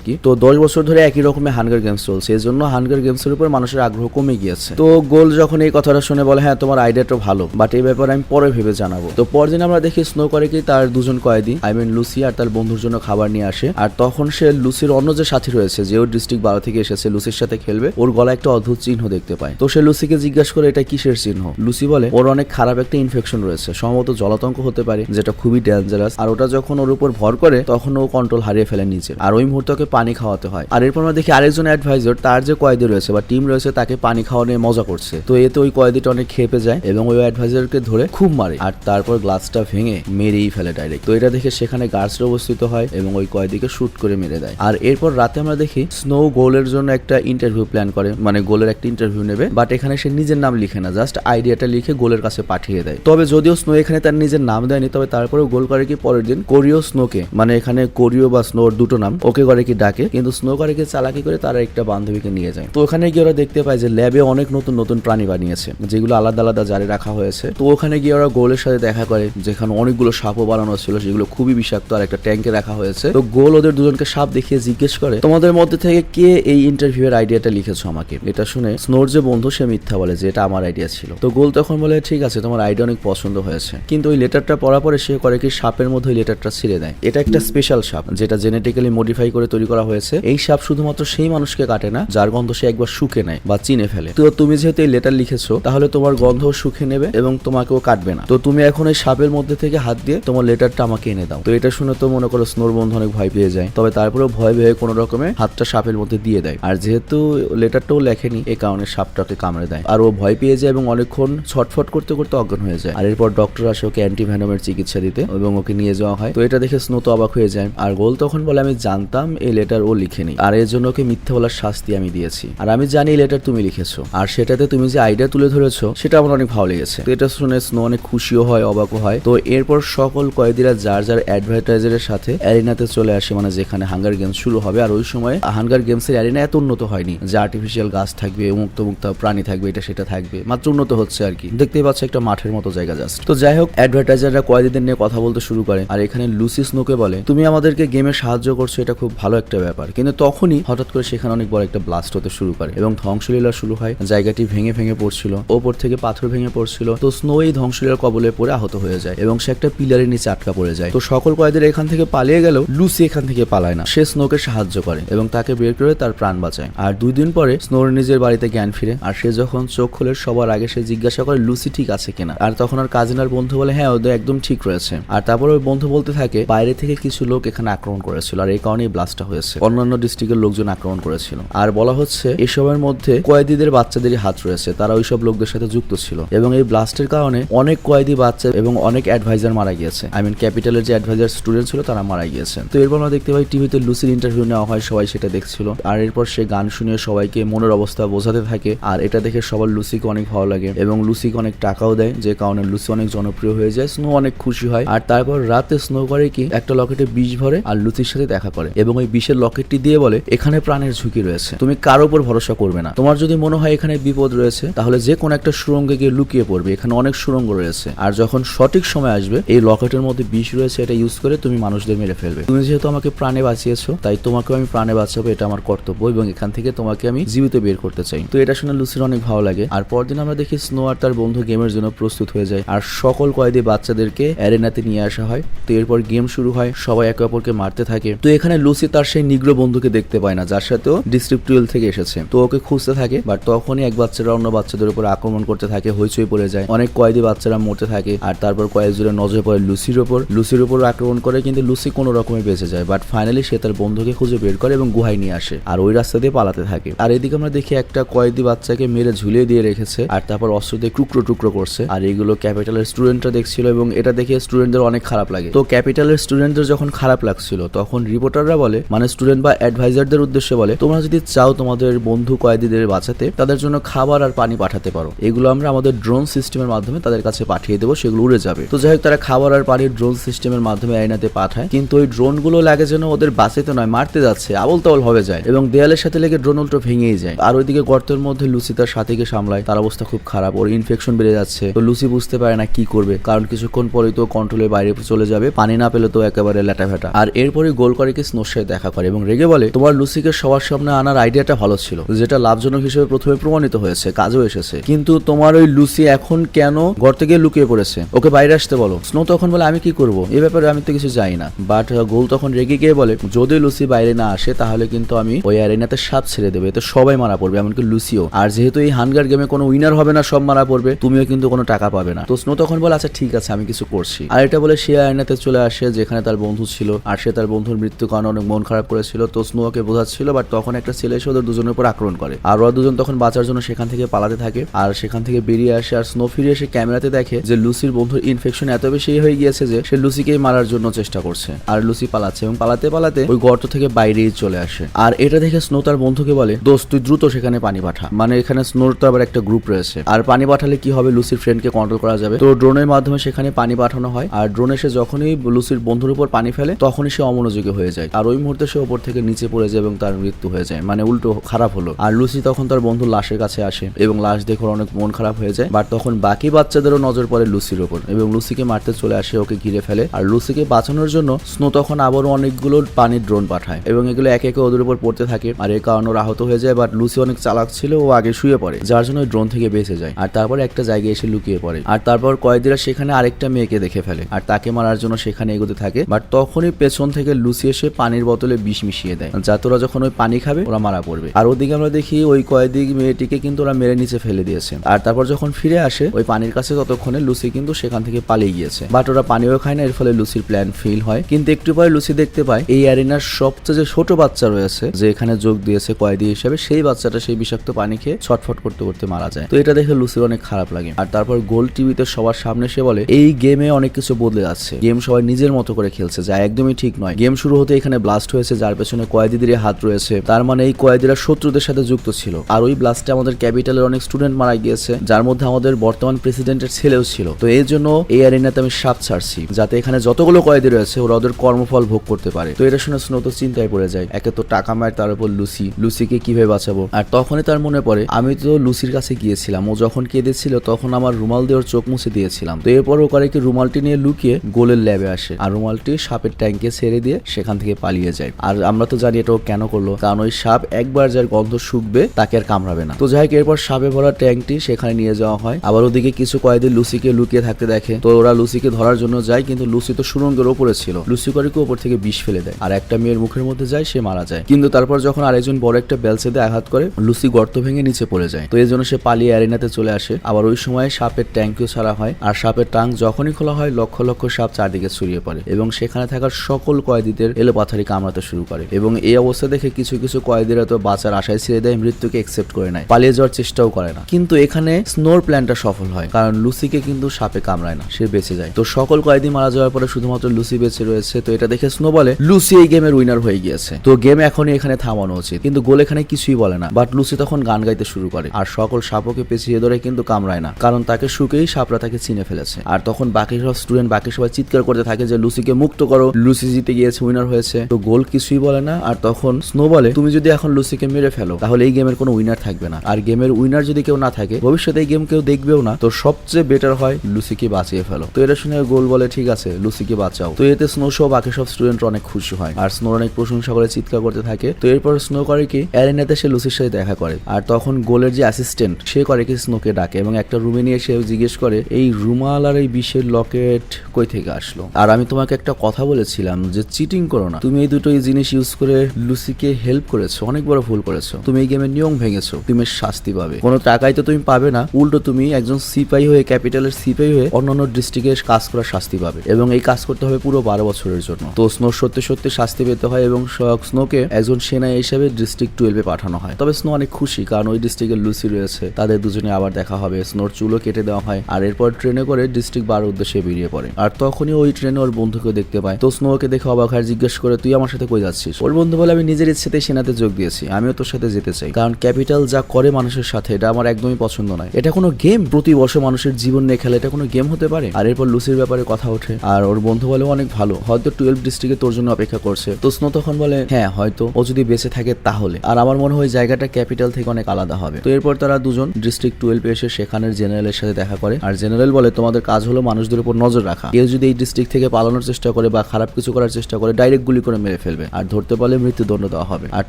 কি। তো দশ বছর ধরে একই রকমের হাঙ্গার গেমস চলছে। এই জন্য হাঙ্গার গেমস এর উপর মানুষের আগ্রহ কমে গিয়েছে। তো গোল যখন এই কথাটা শুনে বলে হ্যাঁ তোমার আইডিয়াটা ভালো বাট এই ব্যাপারে আমি পরে ভেবে জানাব। তো পরদিন আমরা দেখি স্নো করে কি তার দুজন কয়েদি আই মিন লুসি আর তার বন্ধুর জন্য খাবার নিয়ে আসে। আর তখন সে লুসির অন্য যে সাথী রয়েছে, যে ওর ডিস্ট্রিক্ট বারো থেকে এসেছে লুসির সাথে খেলবে, ওর গলায় একটা অদ্ভুত চিহ্ন দেখতে পায়। তো সে লুসিকে জিজ্ঞাসা করে, এটা কিসের চিহ্ন? লুসি বলে, ওর অনেক খারাপ একটা ইনফেকশন রয়েছে। সম্ভবত জলাতঙ্ক হতে পারে, যেটা খুবই ডেঞ্জারাস আর ওটা যখন ওর উপর ভর করে, তখন ও কন্ট্রোল হারিয়ে ফেলে নিজের আর ওই মুহূর্তে ওকে পানি খাওয়াতে হয়। আর এরপর আমরা দেখি আরেকজন অ্যাডভাইজার তার যে কয়েদি রয়েছে বা টিম রয়েছে, তাকে পানি খাওয়ানো মজা করছে। তো এতে ওই কয়েদিটা অনেক খেপে যায় এবং ওই অ্যাডভাইজারকে ধরে খুব মারে। আর তারপর গ্লাসটা ভেঙে মেরেই ফেলে ডাইরেক্ট তো এটা দেখে সেখানে গার্ডসরা উপস্থিত হয় এবং ওই কয়েদিকে শুট করে মেরে দেয়। আর এরপর রাতে আমরা দেখি স্নো গোলের জন্য একটা ইন্টারভিউ প্ল্যান করে মানে গোলের একটা ইন্টারভিউ নেবে বাট এখানে সে নিজের নাম লিখে না জাস্ট আইডিয়াটা লিখে গোলের কাছে পাঠিয়ে দেয়। তবে যদিও স্নো এখানে তার নিজের নাম দেয়নি, তবে তারপরেও গোল করে কি পরের দিন? কোরিও স্নোকে মানে এখানে কোরিও বা স্নোর দুটো নাম, ওকে করে কি ডাকে, কিন্তু স্নো করে কি চালাকি করে তারা একটা বান্ধবীকে নিয়ে যায়। তো ওখানে গিয়ে ওরা দেখতে পায় যে ল্যাবে অনেক নতুন নতুন প্রাণী বানিয়েছে, যেগুলো আলাদা আলাদা জারে রাখা হয়েছে। তো ওখানে গিয়ে ওরা গোলের সাথে দেখা করে, যেখানে অনেকগুলো সাপও বানানো ছিল, সেগুলো খুবই বিষাক্ত আর একটা ট্যাঙ্কে রাখা হয়েছে। তো গোল ওদের দুজনকে সাপ দেখিয়ে জিজ্ঞেস করে, তোমাদের মধ্যে থেকে কে এই ইন্টারভিউ এর আইডিয়াটা লিখেছো আমাকে। এটা শুনে স্নোর যে বন্ধু, সে মিথ্যা বলে যে এটা আমার আইডিয়া ছিল। তো গোল তখন বলে, ঠিক আছে, তোমার আইডিয়া অনেক পছন্দ হয়েছে। কিন্তু ওই লেটারটা পড়া পরে সে করে কি, সাপের মধ্যে ওই লেটারটা ছিঁড়ে দেয়। এটা একটা স্পেশাল সাপ, যেটা জেনেটিক্যালি মডিফাই করে তৈরি করা হয়েছে। এই সাপ শুধুমাত্র সেই মানুষকে কাটে না, যার গন্ধ সে একবার শুকে নেয় বা চিনে ফেলে। তো তুমি যেহেতু এই লেটার লিখেছো, তাহলে তোমার গন্ধ শুকে নেবে এবং তোমাকেও কাটবে না। তো তুমি এখন এই সাপের মধ্যে থেকে হাত দিয়ে তোমার লেটারটা আমাকে এনে দাও। তো এটা শুনে তো মনে করো স্নোর বন্ধু অনেক ভয় পেয়ে যায়। তবে তারপরেও ভয় পেয়ে কোনো রকমে হাতটা সাপের মধ্যে দিয়ে দেয়। আর যেহেতু লেটারটাও লেখেনি এই কারণে সাপটাকে কামড়ে দেয়। আর ও ভয় পেয়ে যায় এবং অনেকক্ষণ ছটফট করতে করতে অজ্ঞান হয়ে যায়। আর এরপর ডক্টর আসে ওকে অ্যান্টি ভ্যানমের চিকিৎসা দিতে এবং ওকে নিয়ে যাওয়া হয়। তো এটা দেখে স্নো তো অবাক হয়ে যায়। আর গোল তখন বলে, আমি জানতাম এই লেটার ও লিখেনি। আর এর জন্য ওকে মিথ্যা বলার শাস্তি আমি দিয়েছি। আর আমি জানি লেটার তুমি লিখেছো। আর সেটাতে তুমি যে আইডিয়া তুলে ধরেছো, সেটা আমার অনেক ভালো লেগেছে। তো এটা শুনে স্নো অনেক খুশিও হয়, অবাকও হয়। তো এরপর সকল কয়েদিরা যার যার অ্যাডভার্টাইজারের সাথে অ্যারিনাতে চলে আসে মানে যেখানে হাঙ্গার গেমস শুরু হবে। আর ওই সময় হাঙ্গার গেমস এর অ্যারিনা এত উন্নত হয়নি। যে আর্টিফিশিয়াল গাছ থাকবে মুক্ত মুক্ত প্রাণী থাকবে, এটা সেটা থাকবে। মাত্র উন্নত হচ্ছে আর কি। দেখতেই পাচ্ছ একটা মাঠের মতো জায়গা জাস্ট তো যাই হোক অ্যাডভার্টাইজাররা কয়েদিদের নিয়ে কথা বলতে শুরু করে। আর এখানে লুসি স্নোকে বলে, তুমি আমাদেরকে গেমে সাহায্য করছ, এটা খুব ভালো একটা ব্যাপার। কিন্তু তখনই হঠাৎ করে সেখানে অনেক বড় একটা ব্লাস্ট হতে শুরু করে এবং ধ্বংসলীলা শুরু হয়। জায়গাটি ভেঙে ভেঙে পড়ছিল, ওপর থেকে পাথর ভেঙে পড়ছিল। তো স্নো এই ধ্বংসলীলার কবলে পড়ে আহত হয়ে যায় এবং সে একটা পিলারের নিচে আটকা পড়ে যায়। তো সকল কয়েদের এখান থেকে পালিয়ে গেল লুসি এখান থেকে পালায় না। সে স্নোকে সাহায্য করে এবং তাকে বের করে তার প্রাণ বাঁচায়। আর দুই দিন পরে স্নোর নিজের বাড়িতে জ্ঞান ফিরে, আর সে যখন চোখ খোলে সবার আগে সে জিজ্ঞাসা করে, লুসি ঠিক আছে কিনা? আর তখন আর কাজিনার বন্ধু বলে হ্যাঁ ওদের একদম ঠিক রয়েছে। আর তারপর ওই বন্ধু বলতে থাকে, বাইরে থেকে কিছু লোক এখানে আক্রমণ করেছিল, আর এই কারণেই ব্লাস্টটা হয়েছে। অন্যান্য ডিস্ট্রিক্টের লোকজন আক্রমণ করেছিল। আর বলা হচ্ছে, এসবের মধ্যে কয়েদিদের বাচ্চাদেরই হাত রয়েছে, তারা ওইসব লোকদের সাথে যুক্ত ছিল। এবং এই ব্লাস্টের কারণে অনেক কয়েদি বাচ্চা এবং অনেক অ্যাডভাইজার মারা গিয়েছে। আই মিন ক্যাপিটালের যে অ্যাডভাইজার স্টুডেন্ট ছিল, তারা মারা গিয়েছে। তো এরপর আমরা দেখতে পাই টিভিতে লুসির ইন্টারভিউ নেওয়া হয়, সবাই সেটা দেখছিল। আর এরপর সে গান শুনিয়ে সবাইকে মনের অবস্থা বোঝাতে থাকে। আর এটা দেখে সবার লুসিকে অনেক ভালো লাগে এবং লুসিকে অনেক টাকাও দেয়, যে কারণে লুসি অনেক জনপ্রিয় হয়ে যায়, স্নো অনেক খুশি হয়। আর তারপর রাতে স্নো করে কি, একটা লকেটে বিষ ভরে আর লুসির সাথে দেখা করে এবং ওই বিষের লকেটটি দিয়ে বলে, এখানে প্রাণের ঝুঁকি রয়েছে। তুমি কারও উপর ভরসা করবে না। তোমার যদি মনে হয় এখানে বিপদ রয়েছে, তাহলে যে কোনো একটা সুরঙ্গে গিয়ে লুকিয়ে পড়বে। এখানে অনেক সুরঙ্গ রয়েছে। আর যখন সঠিক সময় আসবে, এই লকেটের মধ্যে বিষ রয়েছে, এটা ইউজ করে তুমি মানুষদের মেরে ফেলবে। তুমি যেহেতু আমাকে প্রাণে বাঁচিয়েছো, তাই তোমাকেও আমি প্রাণে বাঁচাবো, এটা আমার কর্তব্য এবং এখান থেকে তোমাকে আমি জীবিত বের করতে চাই। তো এটা শুনে লুসির অনেক ভালো লাগে। আর পরদিন আমরা দেখি স্নো আর তার বন্ধু গেমের জন্য প্রস্তুত হয়ে যায়। আর সকল কয়েদি বাচ্চাদেরকে অ্যারেনাতে নিয়ে আসা হয়। তো এরপর গেম শুরু হয়, সবাই একে অপরকে মারতে থাকে। তো এখানে লুসি তার সেই নিগ্র বন্ধুকে দেখতে পায় না, যার সাথেও ডিস্ট্রিক্ট টুয়েলভ থেকে এসেছে। তো ওকে খুঁজতে থাকে, বাট তখনই এক বাচ্চারা অন্য বাচ্চাদের উপর আক্রমণ করতে থাকে, হইচই পড়ে যায়। অনেক কয়েদি বাচ্চারা মরতে থাকে, আর তারপর কয়েক জোরে নজরে পড়ে লুসির ওপর লুসির উপর আক্রমণ করে কিন্তু লুসি কোনো রকমে বেঁচে যায়, বাট ফাইনালি সে তার বন্ধুকে খুঁজে বের করে এবং গুহায় নিয়ে আসে। আর ওই রাস্তা দিয়ে পালাতে থাকে আর এদিকে আমরা দেখি একটা কয়েদি বাচ্চাকে মেরে ঝুলিয়ে দিয়ে রেখেছে, আর তারপর অস্ত্র দিয়ে টুকরো টুকরো করছে। আর এইগুলো ক্যাপিটালের স্টুডেন্টরা দেখছিল এবং এটা দেখে স্টুডেন্টদের অনেক খারাপ লাগে। তো ক্যাপিটালের স্টুডেন্টদের যখন খারাপ লাগছিল, তখন রিপোর্টাররা বলে মানে স্টুডেন্ট বা অ্যাডভাইজারদের উদ্দেশ্যে বলে, তোমরা যদি চাও তোমাদের বন্ধু কয়েদিদের বাঁচাতে, তাদের জন্য খাবার আর পানি পাঠাতে পারো। এগুলো আমরা আমাদের ড্রোন সিস্টেমের মাধ্যমে তাদের কাছে পাঠিয়ে দেবো, সেগুলো উড়ে যাবে। তো যাই হোক, তারা খাবার আর পানির ড্রোন সিস্টেমের মাধ্যমে আইনাতে পাঠায়। কিন্তু ওই ড্রোনগুলো লাগে যেন ওদের বাঁচাতে নয়, মারতে যাচ্ছে আবল তাবল হবে যায়। এবং দেয়ালের সাথে লেগে ড্রোন উল্টো ভেঙেই যায়। আর ওইদিকে গর্তের মধ্যে লুসি তার সাথীকে সামলায়। তার অবস্থা খুব খারাপ। ওর ইনফেকশন বেড়ে যাচ্ছে। তো লুসি বুঝতে পারে না কি করবে। কারণ কিছুক্ষণ পরেই তো কন্ট্রোলের বাইরে চলে যাবে। পানি না পেলে তো একেবারে ল্যাটা ভেটা আর এরপরে গোল করে কি স্নোর সাথে দেখা করে এবং রেগে বলে, তোমার লুসিকে সবার সামনে আনার আইডিয়াটা ভালো ছিল, যেটা লাভজনক হিসেবে প্রথমে প্রমাণিত হয়েছে, কাজও এসেছে। কিন্তু তোমার ওই লুসি এখন কেন গর্তে গিয়ে লুকিয়ে পড়েছে? ওকে বাইরে আসতে বলো। স্নো তখন বলে, আমি কি করব? এ ব্যাপারে আমি তো কিছু জানি না। বাট গোল তখন রেগে গিয়ে বলে, যদি লুসি বাইরে না আসে, তাহলে কিন্তু আমি ওই অ্যারেনাতে সাপ ছেড়ে দেবে, এতে সবাই মারা পড়বে, এমনকি লুসিও। আর যেহেতু এই হানগার গেমে কোনো উইনার হবে না, সব মারা পড়বে, তুমিও কিন্তু কোনো টাকা পাবে না। তো স্নো তখন বলে আচ্ছা ঠিক আছে, আমি কিছু করছি। আর এটা বলে সে আয়নাতে চলে আসে, যেখানে তার বন্ধু ছিল, আর সে তার বন্ধুর মৃত্যু কারণে অনেক মন খারাপ করেছিল। তো স্নো ওকে বোঝাচ্ছিল, বাট তখন একটা ছেলে এসে ওদের দুজনের উপর আক্রমণ করে। আর ওরা দুজন তখন বাঁচার জন্য সেখান থেকে পালাতে থাকে, আর সেখান থেকে বেরিয়ে আসে, আর স্নো ফিরে এসে ক্যামেরাতে দেখে যে লুসির বন্ধুর ইনফেকশন এত বেশি হয়ে গিয়েছে যে সে লুসিকেই মারার জন্য চেষ্টা করছে। আর লুসি পালাচ্ছে এবং পালাতে পালাতে ওই গর্ত থেকে বাইরেই চলে আসে। আর এটা দেখে স্নো তার বন্ধুকে বলে, দোস্ত, তুই দ্রুত সেখানে পানি পাঠা। মানে এখানে স্নোর তো আবার একটা গ্রুপ রয়েছে। আর পানি পাঠালে কি হবে? লুসির ফ্রেন্ডকে কন্ট্রোল করা যাবে। তো ড্রোনের মাধ্যমে সেখানে পানি পাঠানো হয়। আর ড্রোন এসে যখনই লুসির বন্ধুর উপর পানি ফেলে, তখনই সে অমনোযোগী হয়ে যায়। আর ওই মুহূর্তে সে ওপর থেকে নিচে পড়ে যায় এবং তার মৃত্যু হয়ে যায়। মানে উল্টো খারাপ হলো। আর লুসি তখন তার বন্ধু লাশের কাছে আসে এবং লাশ দেখে অনেক মন খারাপ হয়ে যায়। বাট তখন বাকি বাচ্চাদেরও নজর পড়ে লুসির ওপর এবং লুসিকে মারতে চলে আসে, ওকে ঘিরে ফেলে। আর লুসিকে বাঁচানোর জন্য স্নো তখন আবারও অনেকগুলো পানির ড্রোন পাঠায় এবং এগুলো একে একে ওদের উপর পড়তে থাকে। আর এই কারণে ওরা আহত হয়ে যায় বাট লুসি অনেক চালাক ছিল, ও আগে শুয়ে পড়ে। যার জন্য ড্রোন থেকে বেঁচে যায়। আর তারপর একটা জায়গায় এসে লুকিয়ে পড়ে। আর তারপর কয়েদিরা সেখানে আরেকটা মেয়েকে দেখে ফেলে। আর তাকে মারার জন্য সেখানে এগোতে থাকে। বাট তখনই পেছন থেকে লুসি এসে পানির বোতলে বিষ মিশিয়ে দেয়। যাতে ওরা যখন ওই পানি খাবে, ওরা মারা পড়বে। আর ওদিকে আমরা দেখি ওই কয়েদি মেয়েটিকে কিন্তু ওরা মেরে নিচে ফেলে দিয়েছে। আর তারপর যখন ফিরে আসে, ওই পানির কাছে ততক্ষণে লুসি কিন্তু সেখান থেকে পালিয়ে গিয়েছে। বাট ওরা পানিও খায় না, এর ফলে লুসির প্ল্যান ফেল হয়। কিন্তু একটু পরে লুসি দেখতে পায়, এই অ্যারিনার সবচেয়ে যে ছোট বাচ্চা রয়েছে, যে এখানে যোগ দিয়েছে কয়েদি হিসেবে সেই বাচ্চাটা সেই বিষাক্ত পানি খেয়ে ছটফট করতে করতে মারা যায়। তো এটা দেখে লুসির অনেক খারাপ লাগে। আর তারপর গোল টিভিতে সবার সামনে সে বলে, এই গেমে অনেক কিছু বদলে যাচ্ছে। গেম সবাই নিজের মতো করে খেলছে, যা একদমই ঠিক নয়। গেম শুরু হতে এখানে ব্লাস্ট হয়েছে, যার পেছনে কয়েদিদের হাত রয়েছে। তার মানে এই কয়েদিরা শত্রুদের সাথে যুক্ত ছিল। আর ওই ব্লাস্টে আমাদের ক্যাপিটালের অনেক স্টুডেন্ট মারা গিয়েছে, যার মধ্যে আমাদের বর্তমান প্রেসিডেন্টের ছেলেও ছিল। তো এই জন্য এই অ্যারিনাতে আমি সাপ ছাড়ছি, যাতে এখানে যতগুলো কয়েদি রয়েছে, ওরা ওদের কর্মফল ভোগ করতে পারে। তো এটা শুনে স্নো তো চিন্তায় পড়ে যায়। একে তো টাকা মার তার উপর লুসি। লুসি লুসিকে কীভাবে বাঁচাবো? আর তখনই তার মনে পড়ে, আমি তো লুসির কাছে গিয়েছিলাম। ও যখন কেঁদেছিল, তখন আমার রুমাল দিয়ে চোখ মুছে দিয়েছিলাম। তো এরপর ও করে কি, রুমালটি নিয়ে লুকিয়ে গোলের ল্যাবে আসে। আর রুমালটি সাপের ট্যাঙ্কে ছেড়ে দিয়ে সেখান থেকে পালিয়ে যায়। আর আমরা তো জানি এটা ও কেন করল। কারণ ওই সাপ একবার যার গন্ধ শুকবে, তাকে আর কামড়াবে না। তো যাই হোক, এরপর সাপে ভরা ট্যাঙ্কটি সেখানে নিয়ে যাওয়া হয়। আবার ওদিকে কিছু কয়েদি লুসিকে লুকিয়ে থাকতে দেখে। তো ওরা লুসিকে ধরার জন্য যায়, কিন্তু লুসি তো সুরঙ্গের ওপরে ছিল। লুসি করে ওপর থেকে বিষ ফেলে দেয়। আর একটা মেয়ের মুখের মধ্যে যায়, সে মারা যায়। কিন্তু তারপর যখন আরেকজন বড় বেলসেদে আঘাত করে লুসি গর্ত ভেঙে নিচে পড়ে যায়। তো এই জন্য সে পালিয়ে অ্যারিনাতে চলে আসে। আবার ওই সময় সাপের ট্যাঙ্কিও ছাড়া হয় আর সাপের ট্যাঙ্ক যখনই খোলা হয়, লক্ষ লক্ষ সাপ চারদিকে ছড়িয়ে পড়ে এবং সেখানে থাকার সকল কয়েদিদের এলোপাথারি কামড়াতে শুরু করে এবং এই অবস্থা দেখে কিছু কিছু কয়েদিরা তো বাঁচার আশায় ছেড়ে দেয়, মৃত্যুকে একসেপ্ট করে নেয়, পালিয়ে যাওয়ার চেষ্টাও করে না। কিন্তু এখানে স্নোর প্ল্যানটা সফল হয় কারণ লুসিকে কিন্তু সাপে কামড়ায় না, সে বেঁচে যায়। তো সকল কয়েদি মারা যাওয়ার পরে শুধুমাত্র লুসি বেঁচে রয়েছে। তো এটা দেখে স্নো বলে, লুসি এই গেমের উইনার হয়ে গিয়েছে। তো গেম এখনই এখানে থামানো উচিত। কিন্তু গোল এখানে কিছুই বলে না। বাট লুসি তখন গান গাইতে শুরু করে। আর সকল সাপকে পেছিয়ে ধরে কিন্তু কামড়ায় না। কারণ তাকে শুকেই সাপরা তাকে চিনে ফেলেছে। আর তখন বাকি সব স্টুডেন্ট বাকি সবাই চিৎকার করতে থাকে যে, লুসিকে মুক্ত করো। লুসি জিতে গিয়েছে উইনার হয়েছে। তো গোল কিছুই বলে না। আর তখন স্নো বলে, তুমি যদি এখন লুসিকে মেরে ফেলো, তাহলে এই গেমের কোনো উইনার থাকবে না। আর গেমের উইনার যদি কেউ না থাকে, ভবিষ্যতে এই গেম কেউ দেখবেও না। তো সবচেয়ে বেটার হয় লুসিকে বাঁচিয়ে ফেলো। তো এটা শুনে গোল বলে, ঠিক আছে, লুসিকে বাঁচাও। তো এতে স্নো সহ বাকি সব স্টুডেন্ট অনেক খুশি হয়। আর স্নোর অনেক প্রশংসা করে চিৎকার করতে থাকে। তো এরপর স্নো করে কি? অ্যারেনাতে সে লুসির সাথে দেখা করে। আর তখন গোলের যে অ্যাসিস্ট্যান্ট সে করে কি স্নোকে ডাকে এবং একটা রুমে নিয়ে সে জিজ্ঞেস করে, এই রুমাল আর এই বিষের লকেট কই থেকে আসলো? আর আমি তোমাকে একটা কথা বলেছিলাম যে চিটিং করো না। তুমি এই দুটো জিনিস ইউজ করে লুসিকে হেল্প করেছ, অনেক বড় ভুল করেছ। তুমি এই গেমের নিয়ম ভেঙেছো তুমি শাস্তি পাবে। কোনো টাকাই তো তুমি পাবে না, উল্টো তুমি একজন সিপাই হয়ে ক্যাপিটালের সিপাই হয়ে অন্যান্য ডিস্ট্রিক্টে কাজ করার শাস্তি পাবে। এবং এই কাজ করতে হবে পুরো বারো বছরের জন্য। তো স্নো সত্যি সত্যি শাস্তি পেতে হয় এবং স্নোকে একজন সেনা হিসেবে ডিস্ট্রিক্ট টুয়েলভে পাঠানো হয়। তবে স্নো অনেক খুশি, কারণ ওই ডিস্ট্রিক্টের লুসি রয়েছে। তাদের দুজনে আবার দেখা হবে। স্নোর চুলও কেটে দেওয়া হয়, আর এরপর ট্রেনে করে ডিস্ট্রিক্ট বার উদ্দেশ্যে বেরিয়ে পড়ে। আর তখনই ওই ট্রেনে ওর বন্ধুকে দেখতে পায়। তো স্নো ওকে দেখে অবাক হয়, জিজ্ঞেস করে, তুই আমার সাথে কই যাচ্ছিস? ওর বন্ধু বলে, আমি নিজের ইচ্ছেতে সেনাতে যোগ দিয়েছি। আমিও তোর সাথে যেতে চাই। কারণ ক্যাপিটাল যা করে মানুষের সাথে, এটা আমার একদমই পছন্দ নয়। এটা কোনো গেম প্রতি বর্ষ মানুষের জীবন নিয়ে খেলে, এটা কোনো গেম হতে পারে? আর এরপর লুসির ব্যাপারে কথা ওঠে, আর ওর বন্ধু বলে, অনেক ভালো। হয়তো টুয়েলভ ডিস্ট্রিক্টে তোর জন্য অপেক্ষা করছে। তো স্নো তখন বলে হ্যাঁ হয়তো। ও যদি বেঁচে থাকে তাহলে। আর আমার মনে হয় জায়গাটা ক্যাপিটাল থেকে অনেক আলাদা হবে। তো এরপর তারা দুজন ডিস্ট্রিক্ট টুয়েলভ এসে সেখানের জেনারেলের সাথে দেখা করে। আর জেনারেল বলে, তোমাদের কাজ হলো মানুষদের উপর নজর রাখা। কেউ যদি এই ডিস্ট্রিক্ট থেকে পালানোর চেষ্টা করে বা খারাপ কিছু করার চেষ্টা করে, ডাইরেক্ট গুলি করে মেরে ফেলবে। আর ধরতে পারলে মৃত্যুদণ্ড দেওয়া হবে। আর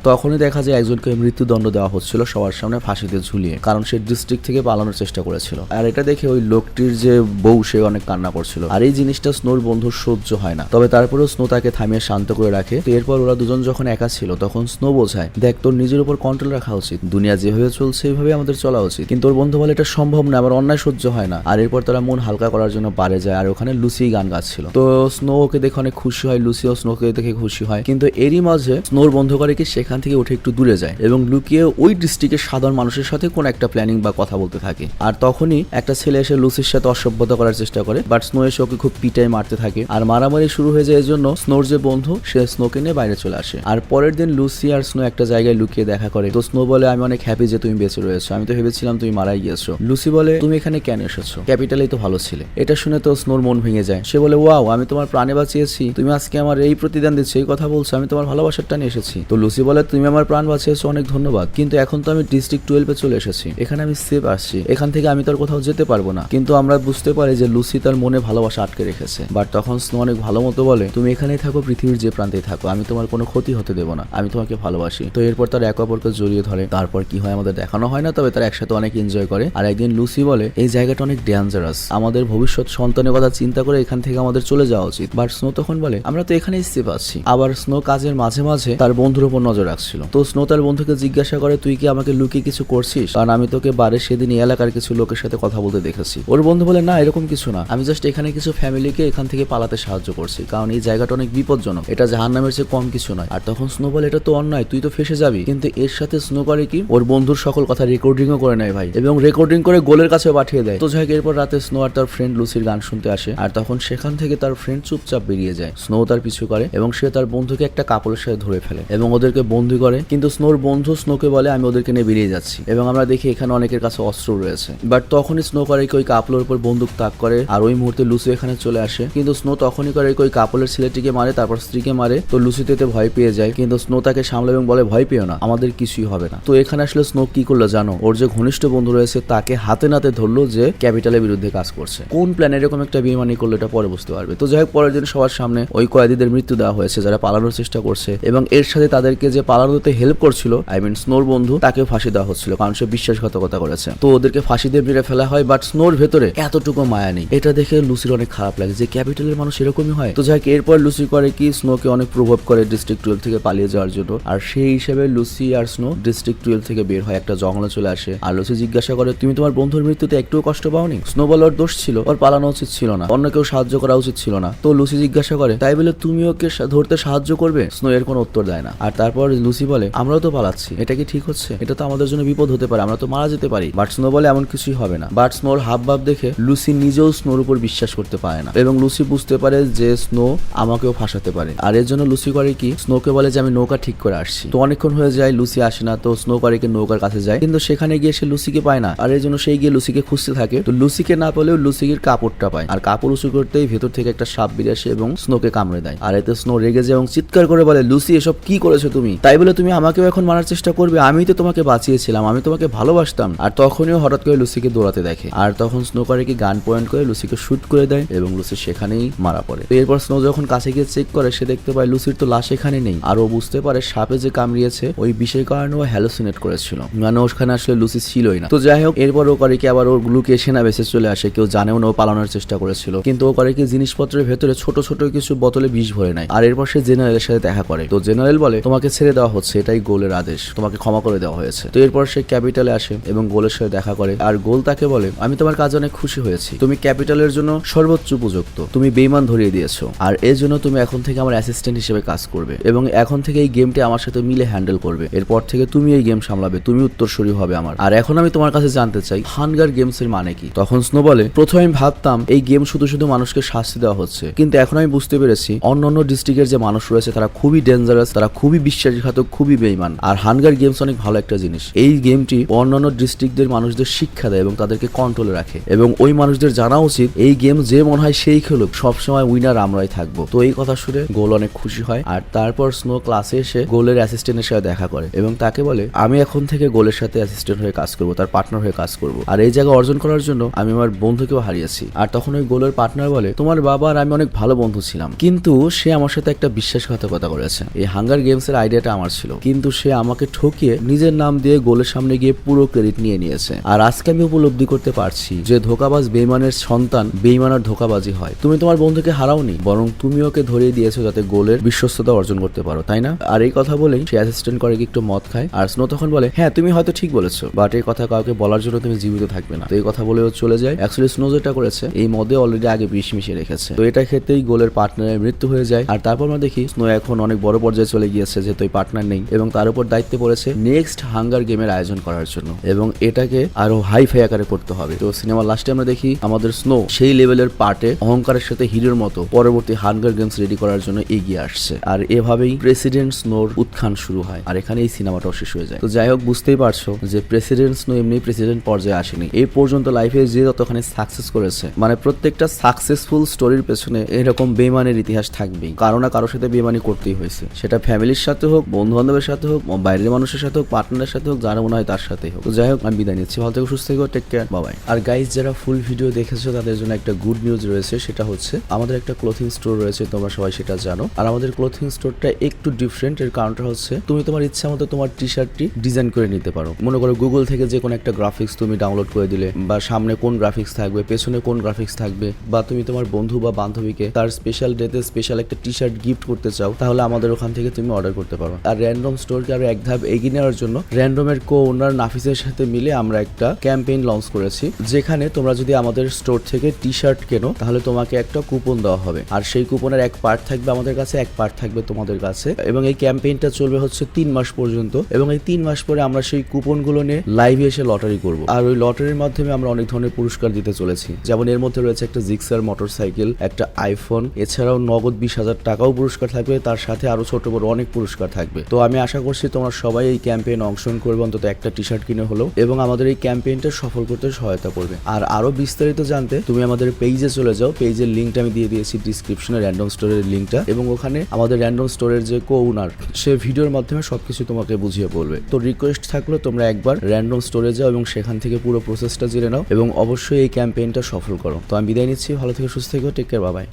তখনই দেখা যায় একজনকে মৃত্যুদণ্ড দেওয়া হচ্ছিল সবার সামনে ফাঁসিতে ঝুলিয়ে, কারণ সে ডিস্ট্রিক্ট থেকে পালানোর চেষ্টা করেছিল। আর এটা দেখে ওই লোকটির যে বউ, সে অনেক কান্না করছিল। আর এই জিনিসটা স্নোর বন্ধুর সহ্য হয় না। তবে তারপরেও স্নো তাকে থামিয়ে শান্ত করে রাখে। তো এরপর ওরা দুজন যখন একা ছিল, তখন স্নো বোঝায়, দেখ, তোর নিজের উপর কন্ট্রোল রাখা উচিত। দুনিয়া যেভাবে চলছে এইভাবে আমাদের চলা উচিত। কিন্তু ওর বন্ধু বলে এটা সম্ভব না আমার অন্যায় সহ্য হয় না। আর এরপর তারা মন হালকা করার জন্য পারে যায়, আর ওখানে লুসি গান গাচ্ছিল। তো স্নো ওকে দেখে অনেক খুশি হয়, লুসিও স্নোকে দেখে খুশি হয়। কিন্তু এরই মাঝে স্নোর বন্ধু করে কি সেখান থেকে উঠে একটু দূরে যায়। এবং লুকিয়ে ওই ডিস্ট্রিক্টের সাধারণ মানুষের সাথে কোন একটা প্ল্যানিং বা কথা বলতে থাকে। আর তখনই একটা ছেলে এসে লুসির সাথে অসভ্যতা করার চেষ্টা করে। বাট স্নো এসে ওকে খুব পিটাই মারতে থাকে। আর মারামারি শুরু হয়ে যায় এর জন্য স্নোর যে বন্ধু, সে স্নোকে নিয়ে বাইরে চলে আসে। আর পরের দিন লুসি আর স্নো একটা জায়গায় লুকিয়ে দেখা করে। তো স্নো বলে আমি অনেক হ্যাপি যে তুমি বেঁচে রয়েছো। আমি তো ভেবেছিলাম তুমি মারাই গিয়েছো। লুসি বলে, তুমি এখানে কেন এসেছ? ক্যাপিটালেই তো ভালো ছিলে। এটা শুনে তো স্নোর মন ভেঙে যায়। সে বলে ওয়াও আমি তোমার প্রাণে বাঁচিয়েছি। তুমি আজকে আমার এই প্রতিদান দিচ্ছ, এই কথা বলছো, আমি তোমার ভালোবাসার টানে এসেছি। তো লুসি বলে, তুমি আমার প্রাণ বাঁচিয়েছো, অনেক ধন্যবাদ। কিন্তু এখন তো আমি ডিস্ট্রিক্ট টুয়েলভে চলে এসেছি। এখানে আমি সেফ আসছি। এখান থেকে আমি তার কোথাও যেতে পারব না। কিন্তু আমরা বুঝতে পারি যে লুসি তার মনে ভালোবাসা আটকে রেখেছে। বাট তখন স্নো অনেক ভালো মতো বলে, তুমি এখানেই থাকো, পৃথিবীর যে প্রান্তেই থাকো। আমি তোমার কোনো ক্ষতি হতে দেবো না। আমি তোমাকে ভালোবাসি। তো এরপর তার একে অপরকে জড়িয়ে ধরে। তারপর কি হয় আমাদের দেখানো হয় না, তবে তারা একসাথে অনেক এনজয় করে। আর একদিন লুসি বলে, এই জায়গাটা অনেক ডেঞ্জারাস আমাদের ভবিষ্যৎ সন্তানের কথা চিন্তা করে এখান থেকে আমাদের চলে যাওয়া উচিত। বাট স্নো তখন বলে, আমরা তো এখানেই সেফ আছি। আবার স্নো কাজের মাঝে মাঝে তার বন্ধুর উপর নজর রাখছিল। তো স্নো তার বন্ধুকে জিজ্ঞাসা করে, তুই কি আমাকে লুকিয়ে কিছু করছিস? কারণ আমি তোকে বারে সেদিন এলাকার কিছু লোকের সাথে কথা বলতে দেখেছি। ওর বন্ধু বলে, না, এরকম কিছু না। আমি জাস্ট এখানে কিছু ফ্যামিলিকে এখান থেকে পালাতে সাহায্য করছি। কারণ এই জায়গাটা অনেক বিপজ্জনক। এটা জাহান নামের চেয়ে কম কিছু নয়। আর তখন স্নো বলে, এটা তো অন্যায়। তুই তো ফেসে যাবি। কিন্তু এর সাথে স্নো করে কি? ওর বন্ধুর সকল কথা রেকর্ডিংও করে নেয় ভাই। এবং রেকর্ডিং করে গোলের কাছে পাঠিয়ে দেয়। তো যাই এরপর রাতে স্নো আর তার ফ্রেন্ড লুসির গান শুনতে আসে। আর তখন সেখান থেকে তার ফ্রেন্ড চুপচাপ বেরিয়ে যায়। স্নো তার পিছু করে এবং সে তার বন্ধুকে একটা কাপড়ের সাথে ধরে ফেলে এবং ওদেরকে বন্দি করে। কিন্তু স্নোর বন্ধু স্নোকে বলে, আমি ওদেরকে নিয়ে বেরিয়ে যাচ্ছি। এবং আমরা দেখি এখানে অনেকের কাছে অস্ত্র রয়েছে। বাট তখনই স্নো করে ওই কাপলের উপর বন্দুক তাক করে। আর ওই মুহূর্তে লুসি এখানে চলে আসে। কিন্তু স্নো তখনই করে ওই কাপলের ছেলেটিকে মারে, তারপর স্ত্রীকে মারে। তো লুসিতে ভয় পেয়ে যায়। কিন্তু স্নো তাকে সামলে এবং বলে, ভয় পেও না, আমাদের কিছুই হবে না। তো এখানে আসলে স্নো কি করল জানো? ওর যে ঘনিষ্ঠ বন্ধু রয়েছে, তাকে হাতে নাতে ধরলো যে ক্যাপিটালের বিরুদ্ধে কাজ করছে। কোন প্ল্যান এরকম একটা বেমানি করল, এটা পরে বুঝতে পারবে। তো যাই হোক, পরের দিন সবার সামনে ওই কয়েদিদের মৃত্যু দেওয়া হয়েছে, যারা পালানোর চেষ্টা করছে। এবং এর সাথে তাদেরকে যে পালানোতে হেল্প করছিল আই মিন স্নোর বন্ধু, তাকেও ফাঁসি দেওয়া হচ্ছিল, কারণ সে বিশ্বাসঘাতকতা করেছে। তো ওদেরকে ফাঁসি দিয়ে মেরে ফেলা হয় বাট স্নোর ভেতরে এতটুকু মায়া নেই। এটা দেখে লুসির অনেক খারাপ লাগে যে ক্যাপিটালের মানুষ এরকমই হয়। তো যাই হোক, এরপর লুসি করে কি স্নোকে অনেক প্রভাব করে ডিস্ট্রিক্ট টুয়েলভ থেকে পালিয়ে যাওয়ার জন্য। আর সেই হিসেবে লুসি আর স্নো ডিস্ট্রিক্ট টুয়েলভ থেকে বের হয়, একটা জঙ্গলে চলে আসে। আর লুসি জিজ্ঞাসা করে, তুমি তোমার বন্ধুর মৃত্যুতে একটুও কষ্ট পাওনি? স্নো বলে, ওর দোষ ছিল, ওর পালানো উচিত ছিল না, অন্য কেউ সাহায্য করা উচিত ছিল না। তো লুসি জিজ্ঞাসা করে, তাই বলে তুমি ওকে ধরতে সাহায্য করবে? স্নো এর কোনো উত্তর দেয় না। আর তারপর লুসি বলে, আমরাও তো পালাচ্ছি, এটা কি ঠিক হচ্ছে? এটা তো আমাদের জন্য বিপদ হতে পারে, আমরা তো মারা যেতে পারি। বাট স্নো বলে, এমন কিছুই হবে না। বাট স্নোর হাব ভাব দেখে লুসি নিজেও স্নোর উপর বিশ্বাস করতে পারে না। এবং লুসি বুঝতে পারে যে স্নো আমাকেও ফাঁসাতে পারে। আর এর জন্য লুসি করে কি, স্নোকে বলে যে, আমি নৌকা ঠিক করে আসছি। তো অনেকক্ষণ হয়ে যায়, লুসি আসে না, তো স্নো করে কি নৌকার কাছে যায়। কিন্তু সেখানে গিয়ে সে লুসিকে পায় না। আর এই জন্য সেই গিয়ে লুসিকে খুঁজতে থাকে। তো লুসিকে না পেলেও লুসির কাপড়টা পায়। আর কাপড় উঁচু করতেই ভেতর থেকে একটা সাপ বেরিয়ে আসে এবং স্নোকে কামড়ে দেয়। আর এতে স্নো রেগে যায় এবং চিৎকার করে বলে, লুসি, এসব কি করেছ তুমি? তাই বলে, তুমি আমাকেও এখন মারার চেষ্টা করবে। আমি তো তোমাকে বাঁচিয়েছিলাম। আমি তোমাকে ভালোবাসতাম। আর তখনই হঠাৎ করে লুসিকে দৌড়াতে দেখে। আর তখন স্নো করে কি গান পয়েন্ট করে লুসিকে শুট করে দেয় এবং লুসি সেখানেই মারা পড়ে। তো এরপর স্নো যখন কাছে গিয়ে চেক করে, সে দেখতে পায় লুসির তো লাশ এখানে নেই। আর ও বুঝতে পারে সাপে যে কামড়িয়েছে ওই বিষের কারণে ও হ্যালোসিনেট করেছিল। মানে ওখানে আসলে লুসি ছিলই না। তো যাই হোক, এরপর ও করে কি আবার ওর লুকিয়ে সেনা বেসে চলে আসে, কেউ জানেও না ও পালানোর চেষ্টা করেছিল। কিন্তু ও করে কি জিনিসপত্রের ভেতরে ছোট ছোট কিছু বোতলে বিষ ভরে নেয়। আর এরপর সে জেনারেলের সাথে দেখা করে। তো জেনারেল বলে, তোমাকে ছেড়ে দেওয়া হচ্ছে, এটাই গোলের আদেশ। তোমাকে ক্ষমা করে দেওয়া হয়েছে। তো এরপর সে ক্যাপিটালে আসে এবং গোলের সাথে দেখা করে। আর গোল তাকে বলে, আমি তোমার কাজে অনেক খুশি হয়েছি। তুমি ক্যাপিটালের জন্য সর্বোচ্চ উপযুক্ত। তুমি বেইমান ধরিয়ে দিয়েছ। আর এর জন্য তুমি এখন থেকে আমার অ্যাসিস্ট্যান্ট হিসেবে কাজ করবে। এবং এখন থেকে এই গেমটি আমার সাথে মিলে হ্যান্ডেল করবে এরপর থেকে তুমি এই গেম সামলাবে, তুমি উত্তরসূরি হবে আমার। আর এখন আমি তোমার কাছে জানতে চাই হানগার গেমস এর মানে কি? তখন স্নো বলে, প্রথমে আমি ভাবতাম এই গেম শুধু শুধু মানুষকে শাস্তি দেওয়া হচ্ছে। কিন্তু এখন আমি বুঝতে পেরেছি অন্য অন্য ডিস্ট্রিক্টের যে মানুষ রয়েছে, তারা খুবই খুবই ডেঞ্জারাস তারা খুবই বিশ্বাসঘাতক, খুবই বেইমান আর হানগার গেমস অনেক ভালো একটা জিনিস। এই গেমটি অন্যান্য ডিস্ট্রিক্টদের মানুষদের শিক্ষা দেয় এবং তাদেরকে কন্ট্রোলে রাখে। এবং ওই মানুষদের জানা উচিত, এই গেম যে মনে হয় সেই খেলুক, সবসময় উইনার আমরাই থাকব। তো এই কথা শুনে গোল অনেক খুশি হয়। আর তারপর স্নো ক্লাসে এসে গোলের অ্যাসিস্ট্যান্টের সাথে দেখা করে এবং তাকে বলে, আমি এখন থেকে গোলের সাথে অ্যাসিস্ট্যান্ট হয়ে কাজ করব, তার পার্টনার হয়ে কাজ করব। আর এই জায়গা অর্জন করার জন্য আমি আমার বন্ধুকেও হারিয়েছি। আর তখন ওই গোলের পার্টনার বলে, তোমার বাবা আর আমি অনেক ভালো বন্ধু ছিলাম, কিন্তু সে আমার সাথে একটা বিশ্বাসঘাতকতা করেছে। এই হাঙ্গার গেমস এর আইডিয়াটা আমার ছিল, কিন্তু সে আমাকে ঠকিয়ে নিজের নাম দিয়ে গোলের সামনে গিয়ে পুরো ক্রেডিট নিয়ে নিয়েছে। আর আজকে আমি উপলব্ধি করতে পারছি যে ধোকাবাজ বেইমানের সন্তান বেইমানার ধোকাবাজি হয়। তুমি তোমার বন্ধুকে হারাওনি, বরং তুমি ওকে ধরিয়ে দিয়েছ যাতে গোলের বিশ্বস্ততা অর্জন করতে পারো, তাই না? আর এই কথা বলেই সে অ্যাসিস্ট্যান্ট করে কি একটু মদ খায়? আর স্নো তখন বলে হ্যাঁ তুমি হয়তো ঠিক বলেছ বাট এই কথা কাউকে বলার জন্য তুমি জীবিত থাকবে না। তো এই কথা বলেও চলে যায়। অ্যাকচুয়ালি স্নো যেটা করেছে, এই মদে অলরেডি আগে বিষ মিশিয়ে রেখেছে। তো এটা খেতেই গোলের পার্টনারের মৃত্যু হয়ে যায়। আর তারপর আমরা দেখি, স্নো এখন অনেক বড় পর্যায়ে চলে গিয়েছে, যেহেতু পার্টনার নেই, এবং তার উপর দায়িত্বে পড়েছে নেক্সট হাঙ্গার গেমের আয়োজন করার জন্য। এবং এটাকে আরও হাই ফাই আকারে করতে হবে। তো সিনেমার লাস্টে আমরা দেখি, আমাদের স্নো সেই লেভেলের পার্টে অহংকারের সাথে হিরোর মতো পরবর্তী হাঙ্গার গেমস রেডি করার জন্য এগিয়ে আসছে। আর এভাবেই প্রেসিডেন্ট স্নোর উত্থান শুরু হয়। আর এখানে এই সিনেমাটাও শেষ হয়ে যায়। তো যাই হোক, বুঝতেই পারছ যে প্রেসিডেন্ট স্নো এমনি প্রেসিডেন্ট পর্যায়ে আসেনি। এই পর্যন্ত লাইফে যে যতখানি সাকসেস করেছে মানে প্রত্যেকটা সাকসেসফুল স্টোরির পেছনে এরকম বেমানের ইতিহাস থাকবেই। কারও না কারোর সাথে বেমানি করতেই হয়েছে। সেটা ফ্যামিলির সাথে হোক বন্ধু বান্ধবের সাথে হোক বাইরের মানুষের সাথে হোক পার্টনারের সাথে হোক, যারা মনে হয় তার সাথে হোক। তো যাই হোক, আমি বিদায় নিচ্ছি। ভালো থেকে, সুস্থ থেকো টেক কেয়ার বাবাই আর গাইজ যারা ফুল ভিডিও দেখেছ, তাদের জন্য একটা গুড নিউজ রয়েছে। সেটা হচ্ছে, আমাদের একটা ক্লোথিং স্টোর রয়েছে, তোমরা সবাই সেটা জানো। আর আমাদের ক্লোথিং স্টোরটা একটু ডিফারেন্ট এর কারণটা হচ্ছে, তুমি তোমার ইচ্ছা মতো তোমার টি শার্টটি ডিজাইন করে নিতে পারো। মনে করো গুগল থেকে যে কোনো একটা গ্রাফিক্স তুমি ডাউনলোড করে দিলে, বা সামনে কোন গ্রাফিক্স থাকবে, পেছনে কোন গ্রাফিক্স থাকবে, বা তুমি তোমার বন্ধু বা বান্ধবীকে তার স্পেশাল ডেতে স্পেশাল একটা টি শার্ট গিফট করতে চাও, তাহলে আমাদের ওখান থেকে তুমি অর্ডার করতে পারো। আর র্যান্ডম স্টোরকে আরও এক ধাপ এগিয়ে নেওয়ার জন্য র্যান্ডমের কো ওনার নাফিসের সাথে মিলে আমরা একটা ক্যাম্পেইন লঞ্চ করেছি, যেখানে তোমরা যদি আমাদের স্টোর থেকে টি শার্ট কেনো, তাহলে তোমাকে একটা কুপন দেওয়া হবে। আর সেই কুপনের এক পার্ট থাকবে আমাদের কাছে, এক পার্ট থাকবে তোমাদের কাছে। এবং এই ক্যাম্পেইনটা চলবে হচ্ছে তিন মাস পর্যন্ত এবং এই তিন মাস পরে আমরা সেই কুপনগুলো নিয়ে লাইভে এসে লটারি করব। আর ওই লটারির মাধ্যমে আমরা অনেক ধরনের পুরস্কার দিতে চলেছি। যেমন এর মধ্যে রয়েছে একটা জিক্সার মোটরসাইকেল একটা আইফোন এছাড়াও নগদ বিশ হাজার টাকাও পুরস্কার থাকবে। তার সাথে আরও ছোট বড় অনেক পুরস্কার থাকবে। তো আমি আশা করছি তোমরা সবাই এই ক্যাম্পেইন অংশগ্রহণ করবে। অন্তত একটা টি শার্ট কিনে হলো এবং আমাদের এই ক্যাম্পেইনটা সফল করতে সহায়তা করবে। আর আরও বিস্তারিত জানতে তুমি আমাদের পেজে চলে যাও। পেজের লিঙ্কটা আমি দিয়ে দিয়েছি ডিসক্রিপশনে র্যান্ডম স্টোরের লিঙ্কটা এবং ওখানে আমাদের র্যান্ডম স্টোরের যে কো ওনার সে ভিডিওর মাধ্যমে সবকিছু তোমাকে বুঝিয়ে বলবে। তো রিকোয়েস্ট থাকল তোমরা একবার র্যান্ডম স্টোরে যাও এবং সেখান থেকে পুরো প্রসেসটা জেনে নাও এবং অবশ্যই এই ক্যাম্পেইনটা সফল করো। তো আমি বিদায় নিচ্ছি, ভালো থেকে, সুস্থ থেকো টেক কেয়ার বাবাই